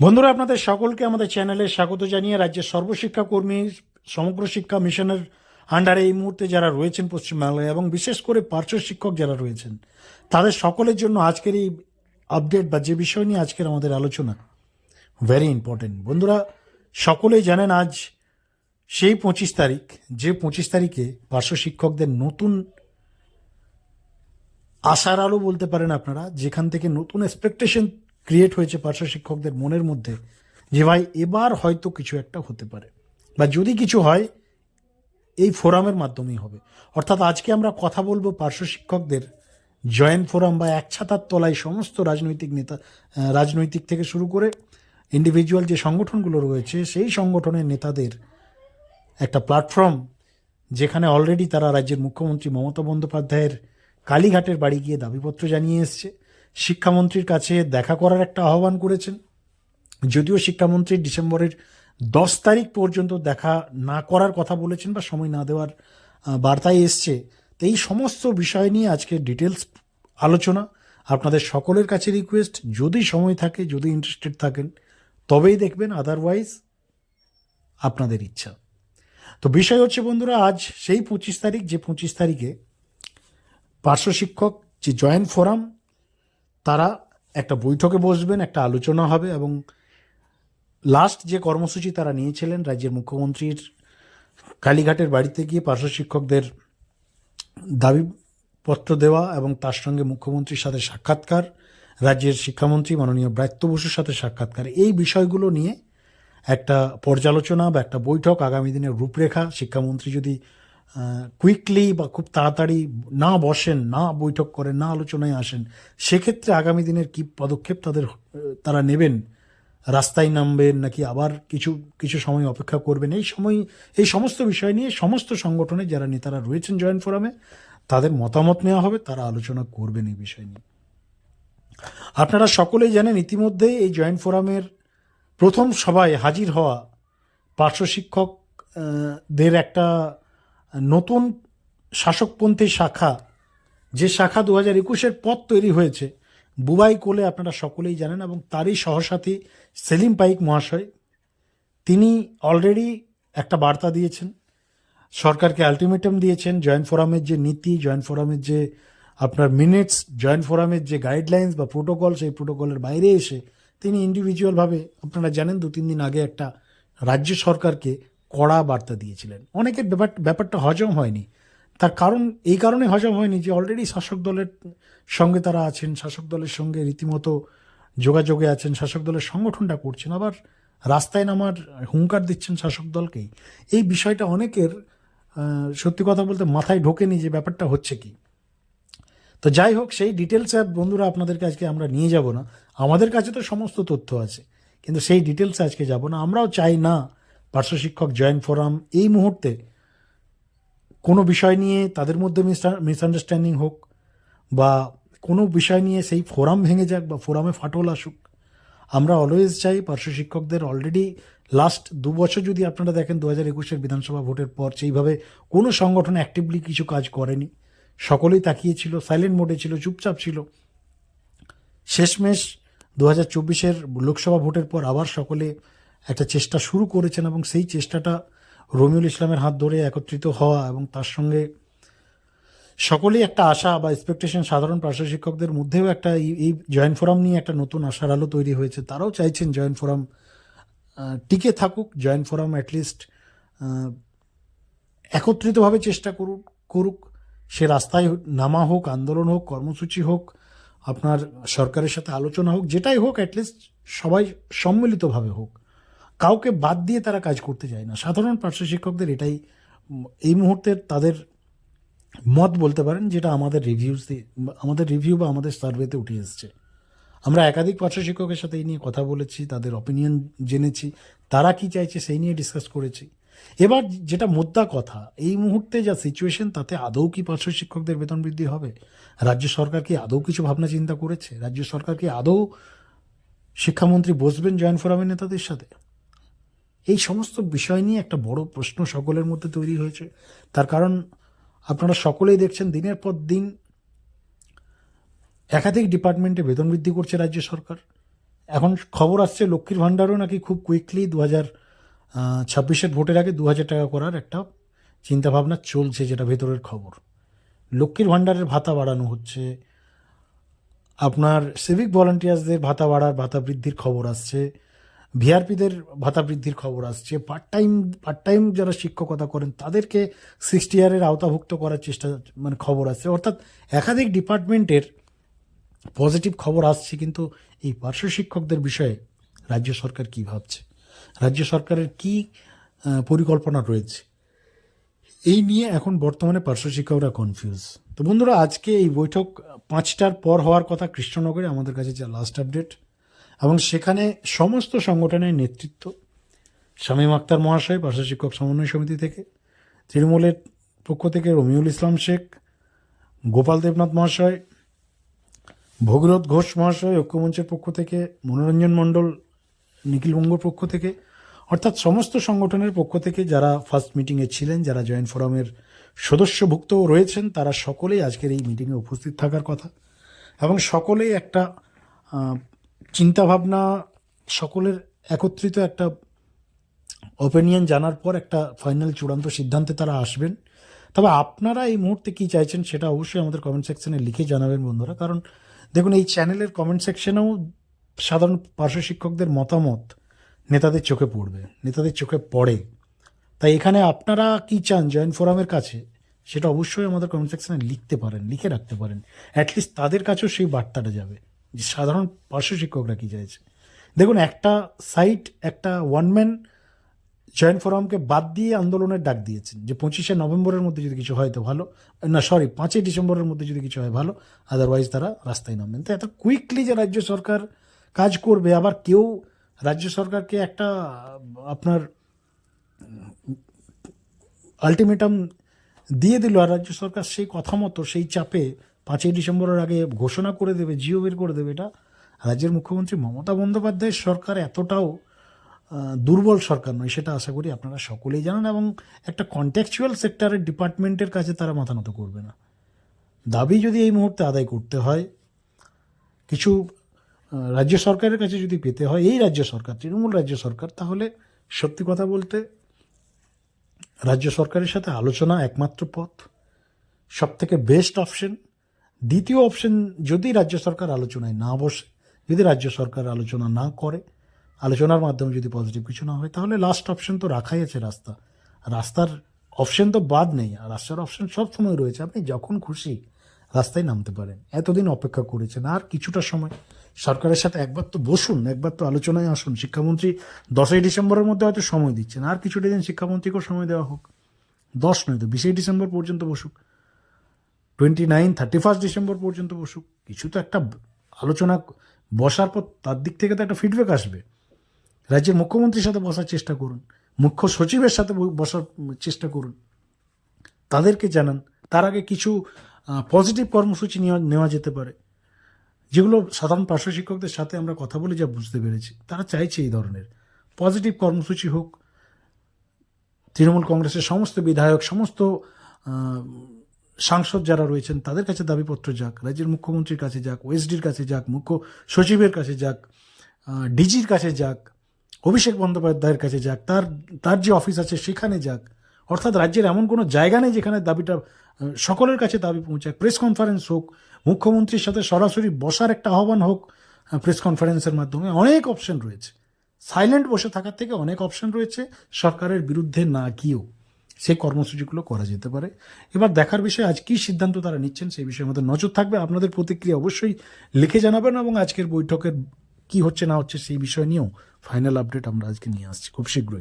বন্ধুরা, আপনাদের সকলকে আমাদের চ্যানেলে স্বাগত জানিয়ে রাজ্যের সর্বশিক্ষা কর্মী সমগ্র শিক্ষা মিশনের আন্ডারে এই মুহূর্তে যারা রয়েছেন পশ্চিমবাংলায় এবং বিশেষ করে পার্শ্ব শিক্ষক যারা রয়েছেন, তাদের সকলের জন্য আজকের এই আপডেট বা যে বিষয় নিয়ে আজকের আমাদের আলোচনা ভেরি ইম্পর্টেন্ট বন্ধুরা, সকলেই জানেন আজ সেই পঁচিশ তারিখ, যে পঁচিশ তারিখে পার্শ্ব শিক্ষকদের নতুন আশার আলো বলতে পারেন আপনারা, যেখান থেকে নতুন এক্সপেকটেশন ক্রিয়েট হয়েছে পার্শ্ব শিক্ষকদের মনের মধ্যে যে ভাই এবার হয়তো কিছু একটা হতে পারে। বা যদি কিছু হয়, এই ফোরামের মাধ্যমেই হবে। অর্থাৎ আজকে আমরা কথা বলব পার্শ্ব শিক্ষকদের জয়েন্ট ফোরাম বা এক ছাতার তলায় সমস্ত রাজনৈতিক নেতা রাজনৈতিক থেকে শুরু করে ইন্ডিভিজুয়াল যে সংগঠনগুলো রয়েছে, সেই সংগঠনের নেতাদের একটা প্ল্যাটফর্ম যেখানে অলরেডি তারা রাজ্যের মুখ্যমন্ত্রী মমতা বন্দ্যোপাধ্যায়ের কালীঘাটের বাড়ি গিয়ে দাবিপত্র জানিয়ে এসছে। শিক্ষামন্ত্রীর কাছে দেখা করার একটা আহ্বান করেছেন। যদিও শিক্ষামন্ত্রী ডিসেম্বরের দশ তারিখ পর্যন্ত দেখা না করার কথা বলেছেন বা সময় না দেওয়ার বার্তায় এসছে, তো এই সমস্ত বিষয় নিয়ে আজকে ডিটেলস আলোচনা, আপনাদের সকলের কাছে রিকোয়েস্ট, যদি সময় থাকে, যদি ইন্টারেস্টেড থাকেন, তবেই দেখবেন আদারওয়াইজ আপনাদের ইচ্ছা। তো বিষয় হচ্ছে বন্ধুরা, আজ সেই পঁচিশ তারিখ, যে পঁচিশ তারিখে পার্শ্ব শিক্ষক যে জয়েন্ট ফোরাম তারা একটা বৈঠকে বসবেন, একটা আলোচনা হবে এবং লাস্ট যে কর্মসূচি তারা নিয়েছিলেন রাজ্যের মুখ্যমন্ত্রীর কালীঘাটের বাড়িতে গিয়ে পার্শ্ব শিক্ষকদের দাবিপত্র দেওয়া এবং তার সঙ্গে মুখ্যমন্ত্রীর সাথে সাক্ষাৎকার, রাজ্যের শিক্ষামন্ত্রী মাননীয় ব্রাত্য বসুর সাথে সাক্ষাৎকার। এই বিষয়গুলো নিয়ে একটা পর্যালোচনা বা একটা বৈঠক আগামী দিনের রূপরেখা শিক্ষামন্ত্রী যদি কুইকলি বা খুব তাড়াতাড়ি না বসেন না বৈঠক করেন না আলোচনায় আসেন সেক্ষেত্রে আগামী দিনের কি পদক্ষেপ তাদের তারা নেবেন? রাস্তায় নামবেন নাকি আবার কিছু কিছু সময় অপেক্ষা করবেন? এই সময় এই সমস্ত বিষয় নিয়ে সমস্ত সংগঠনে যারা নেতারা রয়েছেন জয়েন্ট ফোরামে তাদের মতামত নেওয়া হবে তারা আলোচনা করবেন এই বিষয় নিয়ে। আপনারা সকলেই জানেন ইতিমধ্যেই এই জয়েন্ট ফোরামের প্রথম সভায় হাজির হওয়া পার্শ্ব শিক্ষক আহ, দের একটা নতুন শাসকপন্থী শাখা, যে শাখা দু হাজার একুশের পথ তৈরি হয়েছে, বুবাই কোলে আপনারা সকলেই জানেন এবং তারই সহসাথী সেলিম পাইক মহাশয়, তিনি অলরেডি একটা বার্তা দিয়েছেন, সরকারকে আলটিমেটাম দিয়েছেন জয়েন্ট ফোরামের যে নীতি জয়েন্ট ফোরামের যে আপনার মিনিটস জয়েন্ট ফোরামের যে গাইডলাইন্স বা প্রোটোকল সেই প্রোটোকলের বাইরে এসে তিনি ইন্ডিভিজুয়ালভাবে আপনারা জানেন দু তিন দিন আগে একটা রাজ্য সরকারকে কড়া বার্তা দিয়েছিলেন। অনেকের ব্যাপার, ব্যাপারটা হজম হয়নি। তার কারণ, এই কারণে হজম হয়নি যে অলরেডি শাসক দলের সঙ্গে তারা আছেন, শাসক দলের সঙ্গে রীতিমতো যোগাযোগে আছেন, শাসক দলের সংগঠনটা করছেন আবার রাস্তায় নামার হুঙ্কার দিচ্ছেন শাসক দলকেই। এই বিষয়টা অনেকের সত্যি কথা বলতে মাথায় ঢোকেনি যে ব্যাপারটা হচ্ছে কি। তো যাই হোক, সেই ডিটেলস আর বন্ধুরা আপনাদেরকে আজকে আমরা নিয়ে যাব না। আমাদের কাছে তো সমস্ত তথ্য আছে, কিন্তু সেই ডিটেলসে আজকে যাব না। আমরাও চাই না পার্শ্ব শিক্ষক জয়েন্ট ফোরাম, এই মুহূর্তে কোনো বিষয় নিয়ে তাদের মধ্যে মিসআন্ডারস্ট্যান্ডিং হোক বা কোনো বিষয় নিয়ে সেই ফোরাম ভেঙে যাক বা ফোরামে ফাটল আসুক, আমরা অলওয়েজ চাই পার্শ্ব শিক্ষকদের অলরেডি লাস্ট দু বছর যদি আপনারা দেখেন দু হাজার একুশের বিধানসভা ভোটের পর সেইভাবে কোনো সংগঠন অ্যাক্টিভলি কিছু কাজ করেনি। সকলেই তাকিয়েছিল সাইলেন্ট মোডে ছিল, চুপচাপ ছিল। শেষমেশ দু হাজার চব্বিশের লোকসভা ভোটের পর আবার সকলে একটা চেষ্টা শুরু করেছেন এবং সেই চেষ্টাটা রমিউল ইসলামের হাত ধরে একত্রিত হওয়া এবং তার সঙ্গে সকলেই একটা আশা বা এক্সপেকটেশন সাধারণ পার্শ্ব শিক্ষকদের মধ্যেও একটা এই জয়েন্ট ফোরাম নিয়ে একটা নতুন আশার আলো তৈরি হয়েছে। তারাও চাইছেন জয়েন্ট ফোরাম টিকে থাকুক জয়েন্ট ফোরাম অ্যাটলিস্ট একত্রিতভাবে চেষ্টা করুক করুক। সে রাস্তায় নামা হোক, আন্দোলন হোক, কর্মসূচি হোক, আপনার সরকারের সাথে আলোচনা হোক, যেটাই হোক অ্যাটলিস্ট সবাই সম্মিলিতভাবে হোক। কাউকে বাদ দিয়ে তারা কাজ করতে যায় না। সাধারণ পার্শ্ব শিক্ষকদের এটাই এই মুহূর্তে তাদের মত বলতে পারেন যেটা আমাদের রিভিউস আমাদের রিভিউ বা আমাদের সার্ভেতে উঠে এসছে। আমরা একাধিক পার্শ্ব শিক্ষকের সাথে এই নিয়ে কথা বলেছি, তাদের অপিনিয়ন জেনেছি, তারা কি চাইছে সেই নিয়ে ডিসকাস করেছি। এবার যেটা মুদ্রা কথা, এই মুহূর্তে যা সিচুয়েশন তাতে আদৌ কি পার্শ্ব শিক্ষকদের বেতন বৃদ্ধি হবে? রাজ্য সরকার কি আদৌ কিছু ভাবনা চিন্তা করেছে? রাজ্য সরকার কি আদৌ শিক্ষামন্ত্রী বসবেন জয়েন্ট ফোরামের নেতাদের সাথে? এই সমস্ত বিষয় নিয়ে একটা বড় প্রশ্ন সকলের মধ্যে তৈরি হয়েছে। তার কারণ আপনারা সকলেই দেখছেন দিনের পর দিন একাধিক ডিপার্টমেন্টে বেতন বৃদ্ধি করছে রাজ্য সরকার। এখন খবর আসছে লক্ষ্মীর ভাণ্ডারও নাকি খুব কুইকলি দু হাজার ছাব্বিশের ভোটের আগে দু হাজার টাকা করার একটা চিন্তাভাবনা চলছে যেটা ভেতরের খবর। লক্ষ্মীর ভাণ্ডারের ভাতা বাড়ানো হচ্ছে। আপনার সিভিক ভলান্টিয়ার্সদের ভাতা বাড়ার, ভাতা বৃদ্ধির খবর আসছে। ভিআরপিদের ভাতা বৃদ্ধির খবর আসছে। পার্ট টাইম পার্ট টাইম যারা শিক্ষকতা করেন, তাদেরকে সিক্সটি ইয়ারের আওতাভুক্ত করার চেষ্টা মানে খবর আসছে। অর্থাৎ একাধিক ডিপার্টমেন্টের পজিটিভ খবর আসছে, কিন্তু এই পার্শ্ব শিক্ষকদের বিষয়ে রাজ্য সরকার কি ভাবছে? রাজ্য সরকারের কি পরিকল্পনা রয়েছে? এই নিয়ে এখন বর্তমানে পার্শ্ব শিক্ষকরা কনফিউজ তো বন্ধুরা, আজকে এই বৈঠক পাঁচটার পর হওয়ার কথা কৃষ্ণনগরে। আমাদের কাছে যা লাস্ট আপডেট এবং সেখানে সমস্ত সংগঠনের নেতৃত্ব, শামীম আক্তার মহাশয় পার্শ্ব শিক্ষক সমন্বয় সমিতি থেকে, তৃণমূলের পক্ষ থেকে রমিউল ইসলাম শেখ, গোপাল দেবনাথ মহাশয়, ভগীরথ ঘোষ মহাশয় ঐক্যমঞ্চের পক্ষ থেকে, মনোরঞ্জন মণ্ডল নিখিলবঙ্গর পক্ষ থেকে, অর্থাৎ সমস্ত সংগঠনের পক্ষ থেকে যারা ফার্স্ট মিটিংয়ে ছিলেন, যারা জয়েন্ট ফোরামের সদস্যভুক্ত রয়েছেন, তারা সকলেই আজকের এই মিটিংয়ে উপস্থিত থাকার কথা। এবং সকলেই একটা চিন্তাভাবনা সকলের একত্রিত একটা ওপিনিয়ন জানার পর একটা ফাইনাল চূড়ান্ত সিদ্ধান্তে তারা আসবেন। তবে আপনারা এই মুহূর্তে কি চাইছেন সেটা অবশ্যই আমাদের কমেন্ট সেকশনে লিখে জানাবেন বন্ধুরা। কারণ দেখুন, এই চ্যানেলের কমেন্ট সেকশনেও সাধারণ পার্শ্ব শিক্ষকদের মতামত নেতাদের চোখে পড়বে, নেতাদের চোখে পড়ে। তাই এখানে আপনারা কি চান জয়েন্ট ফোরামের কাছে, সেটা অবশ্যই আমাদের কমেন্ট সেকশনে লিখতে পারেন, লিখে রাখতে পারেন। অ্যাটলিস্ট তাদের কাছেও সেই বার্তাটা যাবে। যে সাধারণ পার্শ্ব শিক্ষকরা কী চাইছে। দেখুন, একটা সাইট একটা ওয়ান ম্যান জয়েন্ট ফোরামকে বাদ দিয়ে আন্দোলনের ডাক দিয়েছেন। যে পঁচিশে নভেম্বরের মধ্যে যদি কিছু হয় তো ভালো। না সরি পাঁচই ডিসেম্বরের মধ্যে যদি কিছু হয় ভালো। আদারওয়াইজ তারা রাস্তায় নামবেন। তো এত কুইকলি যে রাজ্য সরকার কাজ করবে, আবার কেউ রাজ্য সরকারকে একটা, আপনার আলটিমেটাম দিয়ে দিল, আর রাজ্য সরকার সেই কথা মতো সেই চাপে পাঁচই ডিসেম্বরের আগে ঘোষণা করে দেবে, জিও বের করে দেবে এটা। রাজ্যের মুখ্যমন্ত্রী মমতা বন্দ্যোপাধ্যায়ের সরকার এতটাও দুর্বল সরকার নয়, সেটা আশা করি আপনারা সকলেই জানেন এবং একটা কন্ট্যাকচুয়াল সেক্টরের ডিপার্টমেন্টের কাছে তারা মাথা নত করবে না। দাবি যদি এই মুহূর্তে আদায় করতে হয়, কিছু রাজ্য সরকারের কাছে যদি পেতে হয়, এই রাজ্য সরকার, তৃণমূল রাজ্য সরকার, তাহলে সত্যি কথা বলতে রাজ্য সরকারের সাথে আলোচনা একমাত্র পথ সব থেকে বেস্ট অপশন দ্বিতীয় অপশন যদি রাজ্য সরকার আলোচনায় না বসে, যদি রাজ্য সরকার আলোচনা না করে, আলোচনার মাধ্যমে যদি পজিটিভ কিছু না হয়, তাহলে লাস্ট অপশন তো রাখাই আছে রাস্তা। রাস্তার অপশন তো বাদ নেই, আর রাস্তার অপশন সব সময় রয়েছে। আপনি যখন খুশি রাস্তায় নামতে পারেন। এতদিন অপেক্ষা করেছেন, আর কিছুটা সময়। সরকারের সাথে একবার তো বসুন, একবার তো আলোচনায় আসুন। শিক্ষামন্ত্রী দশই ডিসেম্বরের মধ্যে হয়তো সময় দিচ্ছেন, আর কিছুটা দিন শিক্ষামন্ত্রীকেও সময় দেওয়া হোক। দশ নয় তো, বিশে ডিসেম্বর পর্যন্ত বসুক। Twenty nine thirty first December পর্যন্ত বসুক, কিছু তো একটা আলোচনা বসার পর তার দিক থেকে তো একটা ফিডব্যাক আসবে। রাজ্যের মুখ্যমন্ত্রীর সাথে বসার চেষ্টা করুন, মুখ্য সচিবের সাথে বসার চেষ্টা করুন, তাদেরকে জানান। তার আগে কিছু পজিটিভ কর্মসূচি নেওয়া যেতে পারে, যেগুলো সাধারণ পার্শ্ব শিক্ষকদের সাথে আমরা কথা বলে যা বুঝতে পেরেছি। তারা চাইছে এই ধরনের। পজিটিভ কর্মসূচি হোক, তৃণমূল কংগ্রেসের সমস্ত বিধায়ক, সমস্ত সাংসদ যারা রয়েছেন, তাদের কাছে দাবিপত্র যাক, রাজ্যের মুখ্যমন্ত্রীর কাছে যাক, ওএসডির কাছে যাক, মুখ্য সচিবের কাছে যাক ডিজির কাছে যাক, অভিষেক বন্দ্যোপাধ্যায়ের কাছে যাক, তার তার যে অফিস আছে সেখানে যাক। অর্থাৎ রাজ্যের এমন কোনো জায়গা নেই যেখানে দাবিটা সকলের কাছে দাবি পৌঁছায় প্রেস কনফারেন্স হোক, মুখ্যমন্ত্রীর সাথে সরাসরি বসার একটা আহ্বান হোক প্রেস কনফারেন্সের মাধ্যমে অনেক অপশন রয়েছে। সাইলেন্ট বসে থাকার থেকে অনেক অপশন রয়েছে, সরকারের বিরুদ্ধে না গিয়েও। সেই কর্মসূচিগুলো করা যেতে পারে। এবার দেখার বিষয়, আজ কী সিদ্ধান্ত তারা নিচ্ছেন সেই বিষয়ে আমাদের নজর থাকবে। আপনাদের প্রতিক্রিয়া অবশ্যই লিখে জানাবেন এবং আজকের বৈঠকের কি হচ্ছে না হচ্ছে সেই বিষয় নিয়েও ফাইনাল আপডেট আমরা আজকে নিয়ে আসছি। খুব শীঘ্রই।